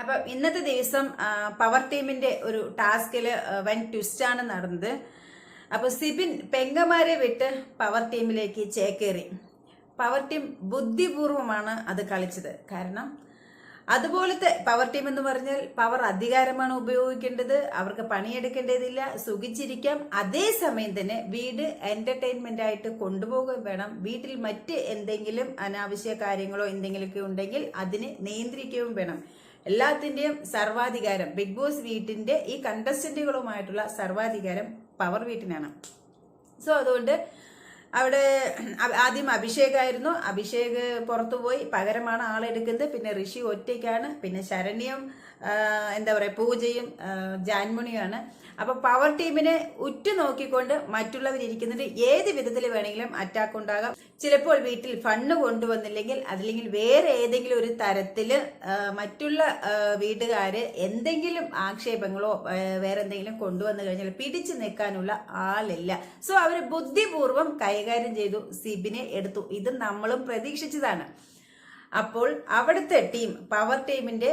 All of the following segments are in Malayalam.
അപ്പം ഇന്നത്തെ ദിവസം പവർ ടീമിന്റെ ഒരു ടാസ്കിൽ വൻ ട്വിസ്റ്റാണ് നടന്നത്. അപ്പോൾ സിബിൻ പെങ്ങമാരെ വിട്ട് പവർ ടീമിലേക്ക് ചേക്കേറി. പവർ ടീം ബുദ്ധിപൂർവമാണ് അത് കളിച്ചത്. കാരണം അതുപോലത്തെ പവർ ടീം എന്ന് പറഞ്ഞാൽ പവർ അധികാരമാണ് ഉപയോഗിക്കേണ്ടത്. അവർക്ക് പണിയെടുക്കേണ്ടതില്ല. സുഖിച്ചിരിക്കാം. അതേസമയം തന്നെ വീട് എന്റർടൈൻമെന്റ് ആയിട്ട് കൊണ്ടുപോകുകയും വേണം. വീട്ടിൽ മറ്റ് എന്തെങ്കിലും അനാവശ്യ കാര്യങ്ങളോ എന്തെങ്കിലുമൊക്കെ ഉണ്ടെങ്കിൽ അതിനെ നിയന്ത്രിക്കുകയും വേണം. എല്ലാത്തിന്റെയും സർവാധികാരം ബിഗ് ബോസ് വീട്ടിന്റെ ഈ കണ്ടസ്റ്റന്റുകളുമായിട്ടുള്ള സർവാധികാരം പവർ വീട്ടിനാണ്. സോ അതുകൊണ്ട് അവിടെ ആദ്യം അഭിഷേകായിരുന്നു. അഭിഷേക് പുറത്തുപോയി പകരമാണ് ആളെടുക്കുന്നത് പിന്നെ ഋഷി ഒറ്റയ്ക്കാണ്. പിന്നെ ശരണ്യം എന്താ പറയുക പൂജയും ജാൻമുണിയുമാണ്. അപ്പോൾ അപ്പൊ പവർ ടീമിനെ ഉറ്റു നോക്കിക്കൊണ്ട് മറ്റുള്ളവരിയ്ക്കുന്നുണ്ട് ഏത് വിധത്തിൽ വേണമെങ്കിലും അറ്റാക്ക് ഉണ്ടാകാം. ചിലപ്പോൾ വീട്ടിൽ ഫണ്ട് കൊണ്ടുവന്നില്ലെങ്കിൽ അതില്ലെങ്കിൽ വേറെ ഏതെങ്കിലും ഒരു തരത്തിൽ മറ്റുള്ള വീട്ടുകാർ എന്തെങ്കിലും ആക്ഷേപങ്ങളോ വേറെ എന്തെങ്കിലും കൊണ്ടുവന്നു കഴിഞ്ഞാൽ പിടിച്ചു നിൽക്കാനുള്ള ആളില്ല. സോ അവർ ബുദ്ധിപൂർവം കൈകാര്യം ചെയ്തു സിബിനെ എടുത്തു. ഇത് നമ്മളും പ്രതീക്ഷിച്ചതാണ്. അപ്പോൾ അവിടുത്തെ ടീം പവർ ടീമിന്റെ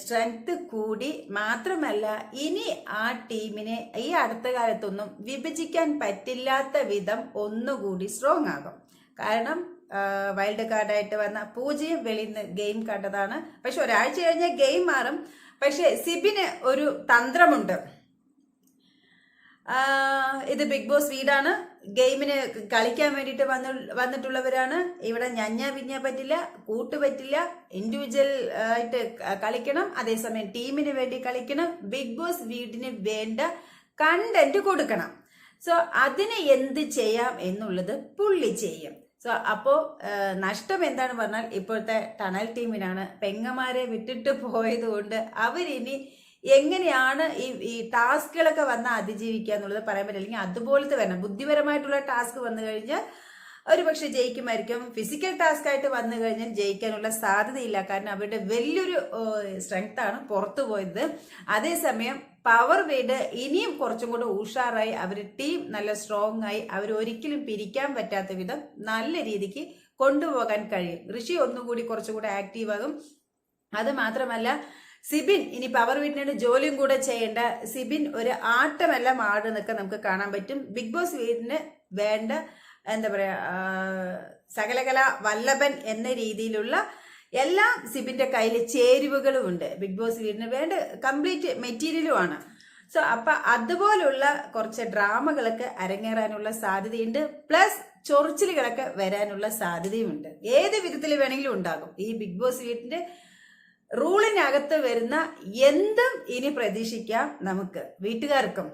സ്ട്രെങ്ത് കൂടി മാത്രമല്ല ഇനി ആ ടീമിനെ ഈ അടുത്ത കാലത്തൊന്നും വിഭജിക്കാൻ പറ്റില്ലാത്ത വിധം ഒന്നുകൂടി സ്ട്രോങ് ആകും. കാരണം വൈൽഡ് കാർഡായിട്ട് വന്ന പൂജയും വെളിയിൽ നിന്ന് ഗെയിം കണ്ടതാണ്. പക്ഷെ ഒരാഴ്ച കഴിഞ്ഞാൽ ഗെയിം മാറും. പക്ഷെ സിബിന് ഒരു തന്ത്രമുണ്ട്. ഇത് ബിഗ് ബോസ് വീടാണ്. ഗെയിമിന് കളിക്കാൻ വേണ്ടിയിട്ട് വന്നു വന്നിട്ടുള്ളവരാണ്. ഇവിടെ ഞഞ്ഞ പിഞ്ഞ പറ്റില്ല കൂട്ട് പറ്റില്ല. ഇൻഡിവിജ്വൽ ആയിട്ട് കളിക്കണം. അതേസമയം ടീമിന് വേണ്ടി കളിക്കണം. ബിഗ് ബോസ് വീടിന് വേണ്ട കണ്ടന്റ് കൊടുക്കണം. സോ അതിന് എന്ത് ചെയ്യാം എന്നുള്ളത് പുള്ളി ചെയ്യും. സോ അപ്പോ ആ, നഷ്ടം എന്താണ് പറഞ്ഞാൽ ഇപ്പോഴത്തെ ടണൽ ടീമിനാണ് പെങ്ങമാരെ വിട്ടിട്ട് പോയത് കൊണ്ട് അവരിനി എങ്ങനെയാണ് ഈ ഈ ടാസ്കുകളൊക്കെ വന്ന് അതിജീവിക്കുക എന്നുള്ളത് പറയാൻ പറ്റില്ല. അല്ലെങ്കിൽ അതുപോലത്തെ വരണം. ബുദ്ധിപരമായിട്ടുള്ള ടാസ്ക് വന്നു കഴിഞ്ഞാൽ ഒരു പക്ഷെ ജയിക്കുമായിരിക്കും. ഫിസിക്കൽ ടാസ്ക് ആയിട്ട് വന്നു കഴിഞ്ഞാൽ ജയിക്കാനുള്ള സാധ്യതയില്ല. കാരണം അവരുടെ വലിയൊരു സ്ട്രെങ്ത് ആണ് പുറത്തു പോയത്. അതേസമയം പവർ വീട് ഇനിയും കുറച്ചും കൂടെ ഉഷാറായി അവർ ടീം നല്ല സ്ട്രോങ് ആയി അവർ ഒരിക്കലും പിരിക്കാൻ പറ്റാത്ത വിധം നല്ല രീതിക്ക് കൊണ്ടുപോകാൻ കഴിയും. ഋഷി ഒന്നുകൂടി കുറച്ചുകൂടെ ആക്റ്റീവ് ആകും. അത് മാത്രമല്ല സിബിൻ ഇനി പവർ വീട്ടിന് ജോലിയും കൂടെ ചെയ്യേണ്ട സിബിൻ ഒരു ആട്ടമെല്ലാം ആടുന്നൊക്കെ നമുക്ക് കാണാൻ പറ്റും. ബിഗ് ബോസ് വീടിന് വേണ്ട എന്താ പറയുക സകലകല വല്ലഭൻ എന്ന രീതിയിലുള്ള എല്ലാ സിബിന്റെ കയ്യിൽ ചേരുവകളും ഉണ്ട്. ബിഗ് ബോസ് വീടിന് വേണ്ട കംപ്ലീറ്റ് മെറ്റീരിയലും ആണ്. സോ അപ്പൊ അതുപോലുള്ള കുറച്ച് ഡ്രാമകളൊക്കെ അരങ്ങേറാനുള്ള സാധ്യതയുണ്ട്. പ്ലസ് ചൊറിച്ചിലുകളൊക്കെ വരാനുള്ള സാധ്യതയുമുണ്ട്. ഏത് വിധത്തിൽ വേണമെങ്കിലും ഉണ്ടാകും. ഈ ബിഗ് ബോസ് വീട്ടിന്റെ റൂളിനകത്ത് വരുന്ന എന്തും ഇനി പ്രതീക്ഷിക്കാം നമുക്ക് വീട്ടുകാർക്കും.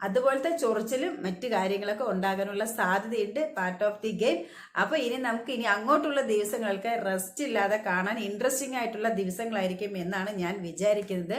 അതുപോലത്തെ ചൊറിച്ചിലും മറ്റു കാര്യങ്ങളൊക്കെ ഉണ്ടാകാനുള്ള സാധ്യതയുണ്ട് പാർട്ട് ഓഫ് ദി ഗെയിം അപ്പൊ ഇനി നമുക്ക് ഇനി അങ്ങോട്ടുള്ള ദിവസങ്ങൾക്ക് റെസ്റ്റ് ഇല്ലാതെ കാണാൻ ഇൻട്രസ്റ്റിംഗ് ആയിട്ടുള്ള ദിവസങ്ങളായിരിക്കും എന്നാണ് ഞാൻ വിചാരിക്കുന്നത്.